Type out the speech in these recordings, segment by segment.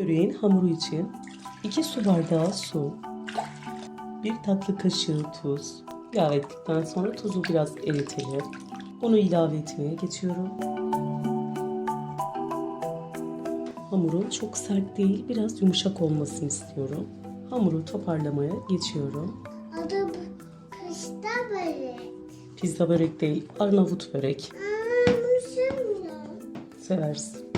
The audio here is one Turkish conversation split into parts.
Böreğin hamuru için 2 su bardağı su, 1 tatlı kaşığı tuz ilave ettikten sonra tuzu biraz eritelim. Onu ilave etmeye geçiyorum. Hamurun çok sert değil, biraz yumuşak olmasını istiyorum. Hamuru toparlamaya geçiyorum. Adı kışta börek. Pizza börek değil, Arnavut börek. Aa, bunu sevmiyorum. Seversin.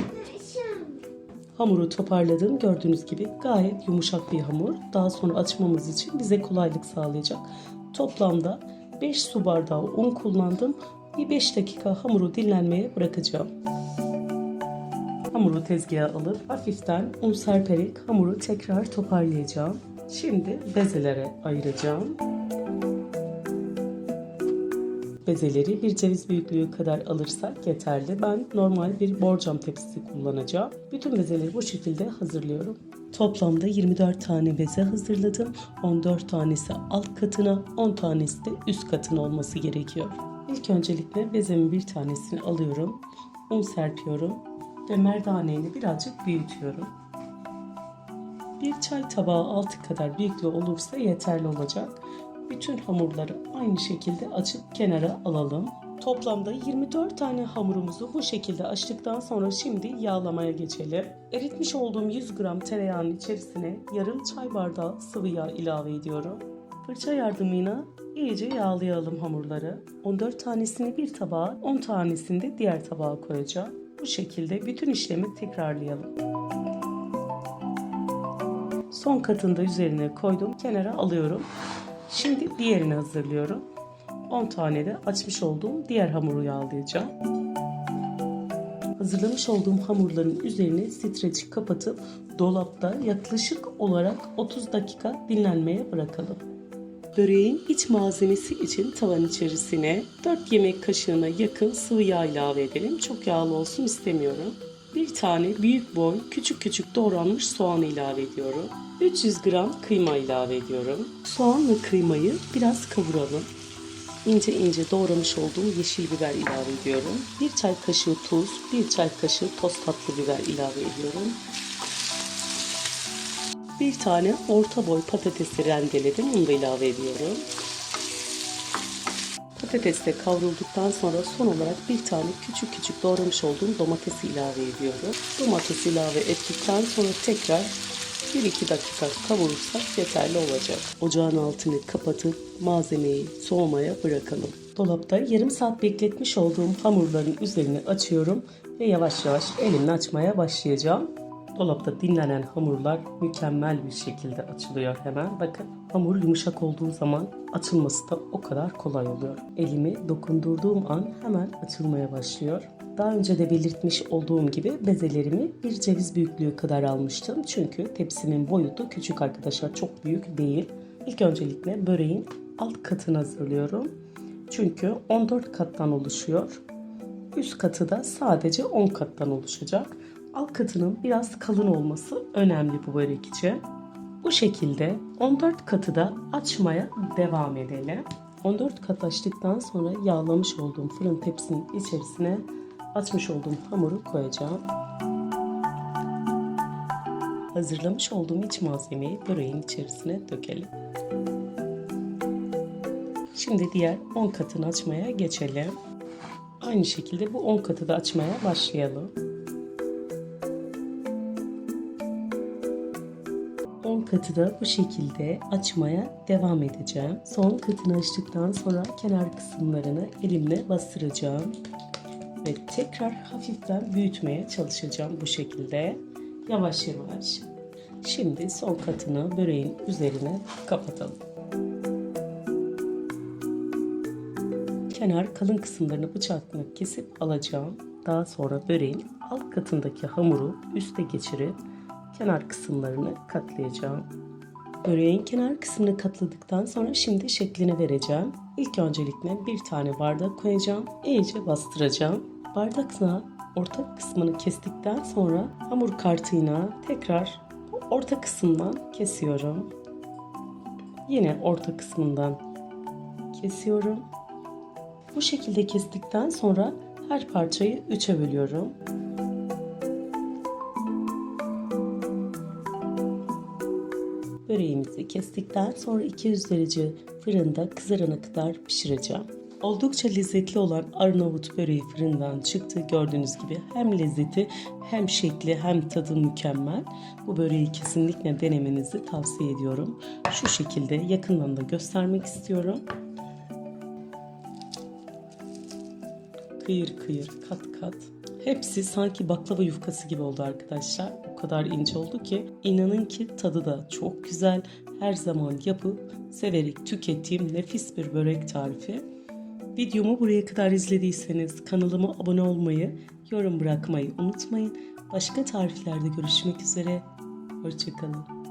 Hamuru toparladım. Gördüğünüz gibi gayet yumuşak bir hamur. Daha sonra açmamız için bize kolaylık sağlayacak. Toplamda 5 su bardağı un kullandım. Bir 5 dakika hamuru dinlenmeye bırakacağım. Hamuru tezgaha alıp hafiften un serperek hamuru tekrar toparlayacağım. Şimdi bezelere ayıracağım. Bezeleri bir ceviz büyüklüğü kadar alırsak yeterli. Ben normal bir borcam tepsisi kullanacağım. Bütün bezeleri bu şekilde hazırlıyorum. Toplamda 24 tane beze hazırladım. 14 tanesi alt katına, 10 tanesi de üst katına olması gerekiyor. İlk öncelikle bezemin bir tanesini alıyorum. Un serpiyorum ve merdaneyle birazcık büyütüyorum. Bir çay tabağı altı kadar büyüklüğü olursa yeterli olacak. Bütün hamurları aynı şekilde açıp kenara alalım. Toplamda 24 tane hamurumuzu bu şekilde açtıktan sonra şimdi yağlamaya geçelim. Eritmiş olduğum 100 gram tereyağının içerisine yarım çay bardağı sıvı yağ ilave ediyorum. Fırça yardımıyla iyice yağlayalım hamurları. 14 tanesini bir tabağa, 10 tanesini de diğer tabağa koyacağım. Bu şekilde bütün işlemi tekrarlayalım. Son katını da üzerine koydum. Kenara alıyorum. Şimdi diğerini hazırlıyorum. 10 tane de açmış olduğum diğer hamuru yağlayacağım. Hazırlamış olduğum hamurların üzerine streçi kapatıp dolapta yaklaşık olarak 30 dakika dinlenmeye bırakalım. Böreğin iç malzemesi için tavan içerisine 4 yemek kaşığına yakın sıvı yağ ilave edelim. Çok yağlı olsun istemiyorum. Bir tane büyük boy küçük küçük doğranmış soğan ilave ediyorum. 300 gram kıyma ilave ediyorum. Soğan ve kıymayı biraz kavuralım. İnce ince doğramış olduğum yeşil biber ilave ediyorum. Bir çay kaşığı tuz, bir çay kaşığı toz tatlı biber ilave ediyorum. Bir tane orta boy patatesi rendeledim. Onu da ilave ediyorum. Patates de kavrulduktan sonra son olarak bir tane küçük küçük doğramış olduğum domatesi ilave ediyorum. Domates ilave ettikten sonra tekrar 1-2 dakika kavurursak yeterli olacak. Ocağın altını kapatıp malzemeyi soğumaya bırakalım. Dolapta yarım saat bekletmiş olduğum hamurların üzerini açıyorum ve yavaş yavaş elimle açmaya başlayacağım. Dolapta dinlenen hamurlar mükemmel bir şekilde açılıyor hemen. Bakın hamur yumuşak olduğu zaman açılması da o kadar kolay oluyor. Elimi dokundurduğum an hemen açılmaya başlıyor. Daha önce de belirtmiş olduğum gibi bezelerimi bir ceviz büyüklüğü kadar almıştım. Çünkü tepsimin boyutu küçük arkadaşlar çok büyük değil. İlk öncelikle böreğin alt katını hazırlıyorum. Çünkü 14 kattan oluşuyor. Üst katı da sadece 10 kattan oluşacak. Alt katının biraz kalın olması önemli bu börek için. Bu şekilde 14 katı da açmaya devam edelim. 14 kat açtıktan sonra yağlamış olduğum fırın tepsinin içerisine açmış olduğum hamuru koyacağım. Hazırlamış olduğum iç malzemeyi böreğin içerisine dökelim. Şimdi diğer 10 katını açmaya geçelim. Aynı şekilde bu 10 katı da açmaya başlayalım. 10 katı da bu şekilde açmaya devam edeceğim. Son katını açtıktan sonra kenar kısımlarını elimle bastıracağım. Ve tekrar hafiften büyütmeye çalışacağım bu şekilde. Yavaş yavaş. Şimdi son katını böreğin üzerine kapatalım. Kenar kalın kısımlarını bıçakla kesip alacağım. Daha sonra böreğin alt katındaki hamuru üste geçirip kenar kısımlarını katlayacağım. Böreğin kenar kısmını katladıktan sonra şimdi şeklini vereceğim. İlk öncelikle bir tane bardak koyacağım. İyice bastıracağım. Bardakla orta kısmını kestikten sonra hamur kartıyla tekrar orta kısımdan kesiyorum. Yine orta kısmından kesiyorum. Bu şekilde kestikten sonra her parçayı üçe bölüyorum. Böreğimizi kestikten sonra 200 derece fırında kızarana kadar pişireceğim. Oldukça lezzetli olan Arnavut böreği fırından çıktı. Gördüğünüz gibi hem lezzeti hem şekli hem tadı mükemmel. Bu böreği kesinlikle denemenizi tavsiye ediyorum. Şu şekilde yakından da göstermek istiyorum. Kıyır kıyır kat kat. Hepsi sanki baklava yufkası gibi oldu arkadaşlar. Kadar ince oldu ki inanın ki tadı da çok güzel. Her zaman yapıp severek tükettiğim nefis bir börek tarifi. Videomu buraya kadar izlediyseniz kanalıma abone olmayı, yorum bırakmayı unutmayın. Başka tariflerde görüşmek üzere. Hoşçakalın.